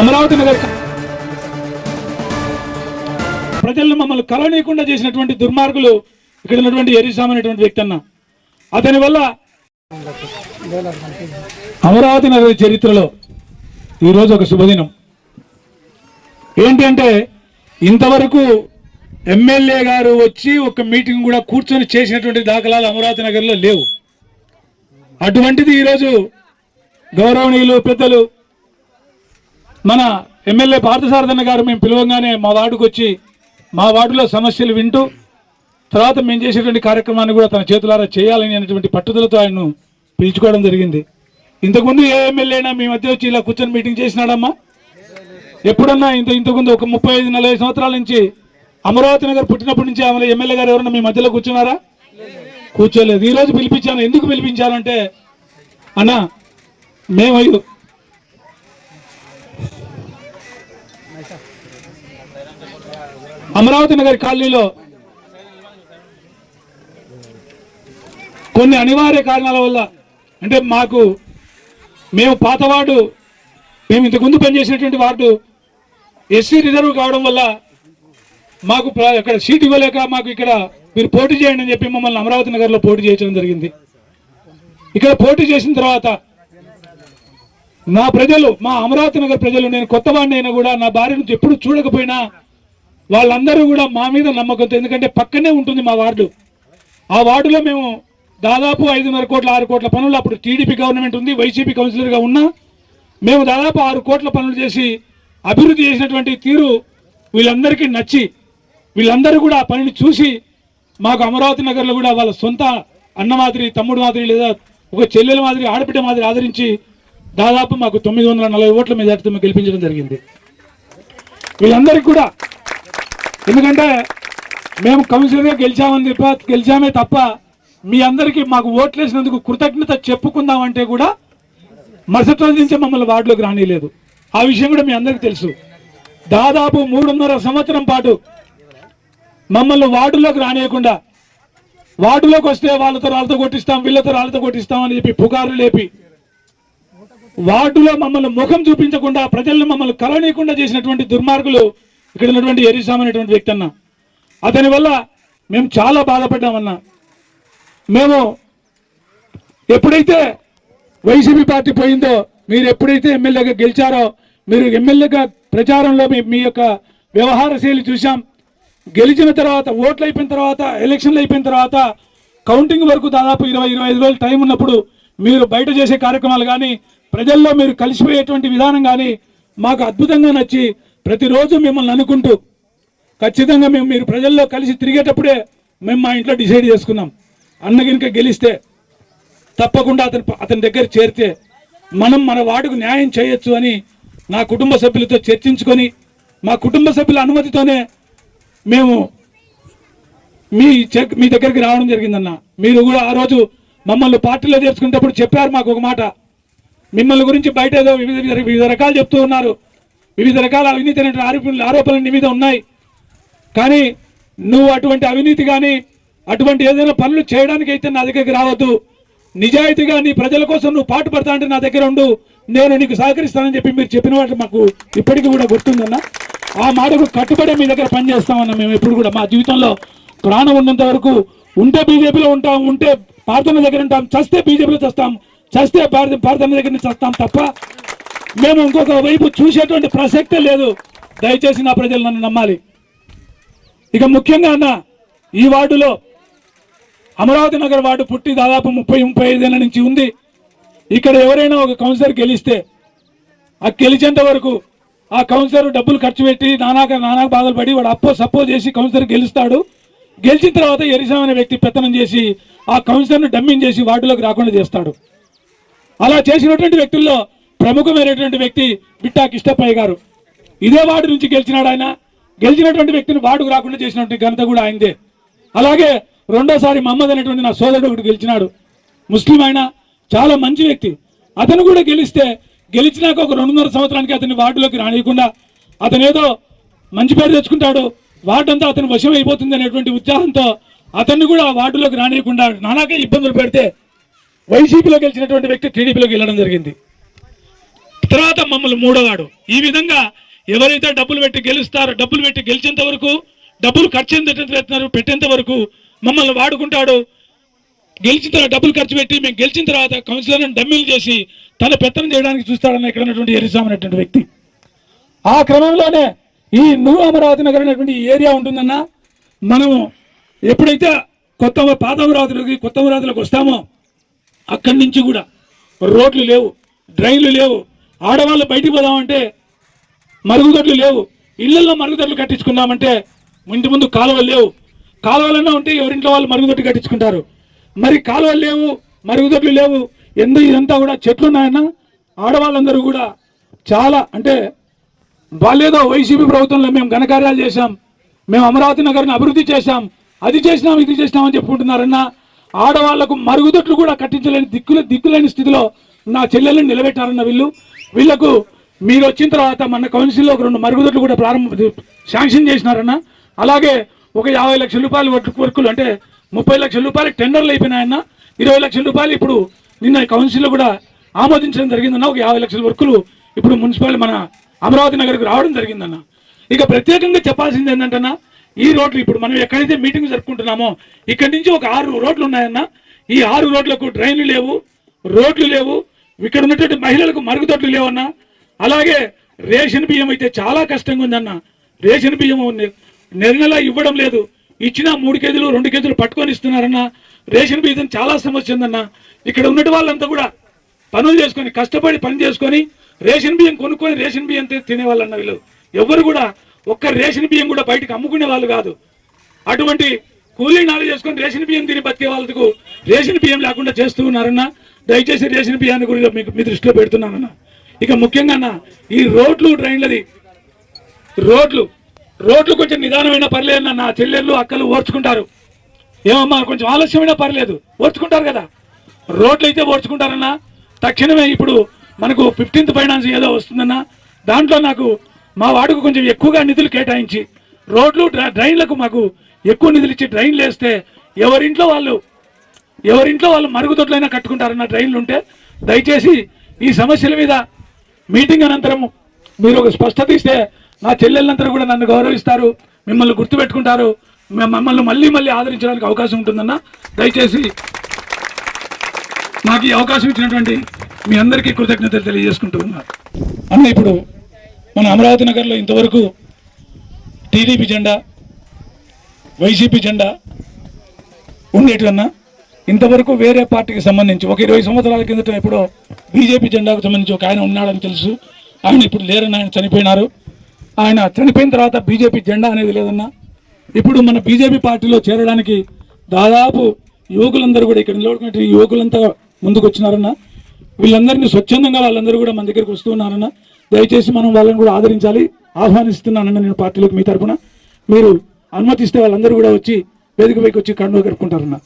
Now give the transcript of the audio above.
అమరావతి నగర్ ప్రజలను మమ్మల్ని కలవనీయకుండా చేసినటువంటి దుర్మార్గులు ఇక్కడ ఉన్నటువంటి ఎరిసామ్ అనేటువంటి వ్యక్తి అన్న. అతని వల్ల అమరావతి నగర చరిత్రలో ఈరోజు ఒక శుభదినం. ఏంటి అంటే ఇంతవరకు ఎమ్మెల్యే గారు వచ్చి ఒక మీటింగ్ కూడా కూర్చొని చేసినటువంటి దాఖలాలు అమరావతి నగర్లో లేవు. అటువంటిది ఈరోజు గౌరవనీయులు పెద్దలు మన ఎమ్మెల్యే పార్థసారథన్న గారు మేము పిలవంగానే మా వార్డుకు వచ్చి మా వార్డులో సమస్యలు వింటూ తర్వాత మేము చేసేటువంటి కార్యక్రమాన్ని కూడా తన చేతులారా చేయాలని అనేటువంటి పట్టుదలతో ఆయన్ను పిలుచుకోవడం జరిగింది. ఇంతకుముందు ఏ ఎమ్మెల్యేనా అయినా మీ మధ్య వచ్చి ఇలా కూర్చొని మీటింగ్ చేసినాడమ్మా? ఎప్పుడన్నా ఇంత ఇంతకుముందు ఒక ముప్పై ఐదు నలభై సంవత్సరాల నుంచి అమరావతి నగర్ పుట్టినప్పటి నుంచి ఆమె ఎమ్మెల్యే గారు ఎవరన్నా మీ మధ్యలో కూర్చున్నారా? కూర్చోలేదు. ఈ రోజు పిలిపించాను. ఎందుకు పిలిపించానంటే అన్నా మేము అమరావతి నగర్ కాలనీలో కొన్ని అనివార్య కారణాల వల్ల అంటే మాకు మేము పాత వార్డు మేము ఇంతకుముందు పనిచేసినటువంటి వార్డు ఎస్సీ రిజర్వ్ కావడం వల్ల మాకు ప్ర- ఇక్కడ సీట్ ఇవ్వలేక మాకు ఇక్కడ మీరు పోటీ చేయండి అని చెప్పి మమ్మల్ని అమరావతి నగర్లో పోటీ చేయించడం జరిగింది. ఇక్కడ పోటీ చేసిన తర్వాత నా ప్రజలు మా అమరావతి నగర్ ప్రజలు నేను కొత్త అయినా కూడా నా భార్య నుంచి ఎప్పుడు చూడకపోయినా వాళ్ళందరూ కూడా మా మీద నమ్మకంతో ఎందుకంటే పక్కనే ఉంటుంది మా వార్డు. ఆ వార్డులో మేము దాదాపు ఐదున్నర కోట్ల ఆరు కోట్ల పనులు అప్పుడు టీడీపీ గవర్నమెంట్ ఉంది వైసీపీ కౌన్సిలర్గా ఉన్నా. మేము దాదాపు ఆరు కోట్ల పనులు చేసి అభివృద్ధి చేసినటువంటి తీరు వీళ్ళందరికీ నచ్చి వీళ్ళందరూ కూడా ఆ పనిని చూసి మాకు అమరావతి నగర్లో కూడా వాళ్ళ సొంత అన్న మాదిరి తమ్ముడు మాదిరి లేదా ఒక చెల్లెల మాదిరి ఆడబిడ్డ మాదిరి ఆదరించి దాదాపు మాకు తొమ్మిది వందల నలభై ఓట్ల మెజార్టీతో మేము గెలిపించడం జరిగింది. వీళ్ళందరికీ కూడా ఎందుకంటే మేము కౌన్సిలర్గా గెలిచామని తప్ప గెలిచామే తప్ప మీ అందరికీ మాకు ఓట్లేసినందుకు కృతజ్ఞత చెప్పుకుందామంటే కూడా మరుసటి రోజు నుంచే మమ్మల్ని వార్డులోకి రానిలేదు ఆ విషయం కూడా మీ అందరికీ తెలుసు. దాదాపు మూడున్నర సంవత్సరం పాటు మమ్మల్ని వార్డులోకి రానియకుండా వార్డులోకి వస్తే వాళ్ళతో రాళ్ళతో కొట్టిస్తాం వీళ్ళతో రాళ్ళతో కొట్టిస్తాం అని చెప్పి పుకార్లు లేపి వార్డులో మమ్మల్ని ముఖం చూపించకుండా ప్రజలను మమ్మల్ని కలవనీయకుండా చేసినటువంటి దుర్మార్గులు ఇక్కడ ఉన్నటువంటి ఎరిసామ్ అనేటువంటి వ్యక్తి అన్న. అతని వల్ల మేము చాలా బాధపడ్డామన్నా మేము ఎప్పుడైతే వైసీపీ పార్టీ పోయిందో మీరు ఎప్పుడైతే ఎమ్మెల్యేగా గెలిచారో మీరు ఎమ్మెల్యేగా ప్రచారంలో మీ మీ యొక్క వ్యవహార శైలి చూసాం గెలిచిన తర్వాత ఓట్లు అయిపోయిన తర్వాత ఎలక్షన్లు అయిపోయిన తర్వాత కౌంటింగ్ వరకు దాదాపు ఇరవై ఇరవై ఐదు రోజులు టైం ఉన్నప్పుడు మీరు బయట చేసే కార్యక్రమాలు కానీ ప్రజల్లో మీరు కలిసిపోయేటువంటి విధానం కానీ మాకు అద్భుతంగా నచ్చి ప్రతిరోజు మిమ్మల్ని అనుకుంటూ ఖచ్చితంగా మేము మీరు ప్రజల్లో కలిసి తిరిగేటప్పుడే మేము మా ఇంట్లో డిసైడ్ చేసుకున్నాం. అన్న కనుక గెలిస్తే తప్పకుండా అతని అతని దగ్గర చేరితే మనం మన వార్డుకు న్యాయం చేయొచ్చు అని నా కుటుంబ సభ్యులతో చర్చించుకొని మా కుటుంబ సభ్యుల అనుమతితోనే మేము మీ చెక్ మీ దగ్గరికి రావడం జరిగిందన్న. మీరు కూడా ఆ రోజు మమ్మల్ని పార్టీలో చేర్చుకునేటప్పుడు చెప్పారు మాకు ఒక మాట. మిమ్మల్ని గురించి బయట ఏదో వివిధ వివిధ- రకాలు చెప్తూ ఉన్నారు. వివిధ రకాల అవినీతి అనేటువంటి ఆరోపణలు ఆరోపణలు నీ మీద ఉన్నాయి. కానీ నువ్వు అటువంటి అవినీతి కానీ అటువంటి ఏదైనా పనులు చేయడానికి అయితే నా దగ్గరికి రావద్దు. నిజాయితీగా నీ ప్రజల కోసం నువ్వు పాటు పడతా అంటే నా దగ్గర ఉండు. నేను నీకు సహకరిస్తానని చెప్పి మీరు చెప్పిన వాటి మాకు ఇప్పటికీ కూడా గుర్తుందన్న. ఆ మాటకు కట్టుబడే మీ దగ్గర పనిచేస్తామన్న మేము ఎప్పుడు కూడా. మా జీవితంలో ప్రాణం ఉన్నంత వరకు ఉంటే బీజేపీలో ఉంటాం ఉంటే ప్రార్థన దగ్గర ఉంటాం చస్తే బీజేపీలో చస్తాం. చస్తే భారత భారతమ్మ దగ్గర నుంచి చస్తాం తప్ప మేము ఇంకొక వైపు చూసేటువంటి ప్రసక్తే లేదు. దయచేసి నా ప్రజలు నన్ను నమ్మాలి. ఇక ముఖ్యంగా అన్న ఈ వార్డులో అమరావతి నగర్ వార్డు పుట్టి దాదాపు ముప్పై ముప్పై ఐదేళ్ళ నుంచి ఉంది. ఇక్కడ ఎవరైనా ఒక కౌన్సిలర్ గెలిస్తే ఆ గెలిచేంత వరకు ఆ కౌన్సిలర్ డబ్బులు ఖర్చు పెట్టి నానాక నానా బాధలు పడి వాడు అప్పో సపోజ్ చేసి కౌన్సిలర్ గెలుస్తాడు. గెలిచిన తర్వాత ఎరిసాం అనే వ్యక్తి పెత్తనం చేసి ఆ కౌన్సిలర్ను డమ్మింగ్ చేసి వార్డులోకి రాకుండా చేస్తాడు. అలా చేసినటువంటి వ్యక్తుల్లో ప్రముఖమైనటువంటి వ్యక్తి బిట్టా కిష్టప్పయ్య గారు. ఇదే వార్డు నుంచి గెలిచినాడు ఆయన. గెలిచినటువంటి వ్యక్తిని వార్డుకు రాకుండా చేసినటువంటి ఘనత కూడా ఆయనదే. అలాగే రెండోసారి మహమ్మద్ అనేటువంటి నా సోదరుడు ఒకటి గెలిచినాడు. ముస్లిం ఆయన చాలా మంచి వ్యక్తి. అతను కూడా గెలిస్తే గెలిచినాక ఒక రెండున్నర సంవత్సరానికి అతని వార్డులోకి రానియకుండా అతను ఏదో మంచి పేరు తెచ్చుకుంటాడు వార్డు అంతా అతను వశం అయిపోతుంది అనేటువంటి ఉత్సాహంతో అతన్ని కూడా ఆ వార్డులోకి రానియకుండా నానాకే ఇబ్బందులు పెడితే వైసీపీలో గెలిచినటువంటి వ్యక్తి టీడీపీలోకి వెళ్ళడం జరిగింది. తర్వాత మమ్మల్ని మూడోవాడు. ఈ విధంగా ఎవరైతే డబ్బులు పెట్టి గెలుస్తారో డబ్బులు పెట్టి గెలిచేంత వరకు డబ్బులు ఖర్చు ఎంత పెట్టినారు పెట్టేంత వరకు మమ్మల్ని వాడుకుంటాడు. గెలిచిన తర్వాత డబ్బులు ఖర్చు పెట్టి మేము గెలిచిన తర్వాత కౌన్సిలర్ని డమ్మీలు చేసి తన పెత్తనం చేయడానికి చూస్తాడన్న ఇక్కడ ఉన్నటువంటి ఎరిసాం అనేటువంటి వ్యక్తి. ఆ క్రమంలోనే ఈ నువ్వు అమరావతి నగర్ అనేటువంటి ఏరియా ఉంటుందన్నా. మనము ఎప్పుడైతే కొత్త పాత అమరావతిలోకి కొత్త అమరావతిలోకి వస్తామో అక్కడి నుంచి కూడా రోడ్లు లేవు డ్రైన్లు లేవు. ఆడవాళ్ళు బయటికి పోదామంటే మరుగుదొడ్లు లేవు. ఇళ్ళలో మరుగుదొడ్లు కట్టించుకుందామంటే ఇంటి ముందు కాలువలు లేవు. కాలువలన్నా ఉంటే ఎవరింట్లో వాళ్ళు మరుగుదొడ్డు కట్టించుకుంటారు? మరి కాలువలు లేవు మరుగుదొడ్లు లేవు. ఎందుకు ఇదంతా కూడా చెట్లు ఉన్నాయన్నా? ఆడవాళ్ళందరూ కూడా చాలా అంటే వాళ్ళేదో వైసీపీ ప్రభుత్వంలో మేము ఘనకార్యాలు చేశాం. మేము అమరావతి నగర్ని అభివృద్ధి చేశాం. అది చేసినాం ఇది చేసినాం అని ఆడవాళ్ళకు మరుగుదొడ్లు కూడా కట్టించలేని దిక్కులు దిక్కులేని స్థితిలో నా చెల్లెలను నిలబెట్టారన్న వీళ్ళు. వీళ్ళకు మీరు వచ్చిన తర్వాత మన కౌన్సిల్లో ఒక రెండు మరుగుదొడ్లు కూడా ప్రారంభ శాంక్షన్ చేసినారన్న. అలాగే ఒక యాభై లక్షల రూపాయలు వర్క్ వర్కులు అంటే ముప్పై లక్షల రూపాయలు టెండర్లు అయిపోయినాయన్న. ఇరవై లక్షల రూపాయలు ఇప్పుడు నిన్న కౌన్సిల్లో కూడా ఆమోదించడం జరిగిందన్న. ఒక యాభై లక్షల వర్కులు ఇప్పుడు మున్సిపాలిటీ మన అమరావతి నగర్కు రావడం జరిగిందన్న. ఇక ప్రత్యేకంగా చెప్పాల్సింది ఏంటంటన్నా ఈ రోడ్లు ఇప్పుడు మనం ఎక్కడైతే మీటింగ్ జరుపుకుంటున్నామో ఇక్కడి నుంచి ఒక ఆరు రోడ్లు ఉన్నాయన్న. ఈ ఆరు రోడ్లకు డ్రైన్లు లేవు రోడ్లు లేవు ఇక్కడ ఉన్నటువంటి మహిళలకు మరుగుదొడ్లు లేవన్నా. అలాగే రేషన్ బియ్యం అయితే చాలా కష్టంగా ఉందన్న. రేషన్ బియ్యం నె- నెల నెల ఇవ్వడం లేదు. ఇచ్చిన మూడు కేజీలు రెండు కేజీలు పట్టుకొని ఇస్తున్నారన్న. రేషన్ బియ్యం చాలా సమస్య ఉందన్న. ఇక్కడ ఉన్నటి వాళ్ళంతా కూడా పనులు చేసుకొని కష్టపడి పని చేసుకొని రేషన్ బియ్యం కొనుక్కొని రేషన్ బియ్యం తినేవాళ్ళు తినేవాళ్ళన్న వీళ్ళు. ఎవరు కూడా ఒక్క రేషన్ బియ్యం కూడా బయటకు అమ్ముకునే వాళ్ళు కాదు. అటువంటి కూలీ నాలుగు చేసుకొని రేషన్ బియ్యం తిని బతికే వాళ్ళకు రేషన్ బియ్యం లేకుండా చేస్తూ ఉన్నారన్న దయచేసి రేషన్ బియ్యాన్ని గురించి మీకు మీ దృష్టిలో పెడుతున్నానన్న. ఇక ముఖ్యంగా అన్న ఈ రోడ్లు ట్రైన్లది రోడ్లు రోడ్లు కొంచెం నిదానమైన పర్లేదన్న నా చెల్లెళ్ళు అక్కలు ఓర్చుకుంటారు. ఏమమ్మా కొంచెం ఆలస్యమైనా పర్లేదు ఓర్చుకుంటారు కదా. రోడ్లు అయితే ఓర్చుకుంటారన్నా తక్షణమే ఇప్పుడు మనకు ఫిఫ్టీన్త్ ఫైనాన్స్ ఏదో వస్తుందన్న దాంట్లో నాకు మా వాడుకు కొంచెం ఎక్కువగా నిధులు కేటాయించి రోడ్లు డ్రైన్లకు మాకు ఎక్కువ నిధులు ఇచ్చి డ్రైన్లు వేస్తే ఎవరింట్లో వాళ్ళు ఎవరింట్లో వాళ్ళు మరుగుదొడ్లైనా కట్టుకుంటారన్న డ్రైన్లు ఉంటే దయచేసి ఈ సమస్యల మీద మీటింగ్ అనంతరం మీరు ఒక స్పష్టత ఇస్తే నా చెల్లెళ్ళందరూ కూడా నన్ను గౌరవిస్తారు మిమ్మల్ని గుర్తుపెట్టుకుంటారు మమ్మల్ని మళ్ళీ మళ్ళీ ఆదరించడానికి అవకాశం ఉంటుందన్న దయచేసి నాకు ఈ అవకాశం ఇచ్చినటువంటి మీ అందరికీ కృతజ్ఞతలు తెలియజేసుకుంటూ ఉన్నారు అన్న ఇప్పుడు మన అమరావతి నగర్లో ఇంతవరకు టీడీపీ జెండా వైసీపీ జెండా ఉండేటివన్నా ఇంతవరకు వేరే పార్టీకి సంబంధించి ఒక ఇరవై సంవత్సరాల కిందట ఎప్పుడో బీజేపీ జెండాకు సంబంధించి ఒక ఆయన ఉన్నాడని తెలుసు. ఆయన ఇప్పుడు లేరని ఆయన చనిపోయినారు. ఆయన చనిపోయిన తర్వాత బీజేపీ జెండా అనేది లేదన్నా ఇప్పుడు మన బీజేపీ పార్టీలో చేరడానికి దాదాపు యువకులందరూ కూడా ఇక్కడ నిలబడుకునే యువకులంతా ముందుకు వచ్చినారన్న వీళ్ళందరినీ స్వచ్ఛందంగా వాళ్ళందరూ కూడా మన దగ్గరికి వస్తున్నారన్న దయచేసి మనం వాళ్ళని కూడా ఆదరించాలి. ఆహ్వానిస్తున్నానన్న నేను పార్టీలోకి మీ తరపున. మీరు అనుమతిస్తే వాళ్ళందరూ కూడా వచ్చి వేదికపైకి వచ్చి కండువ కట్టుకుంటారన్న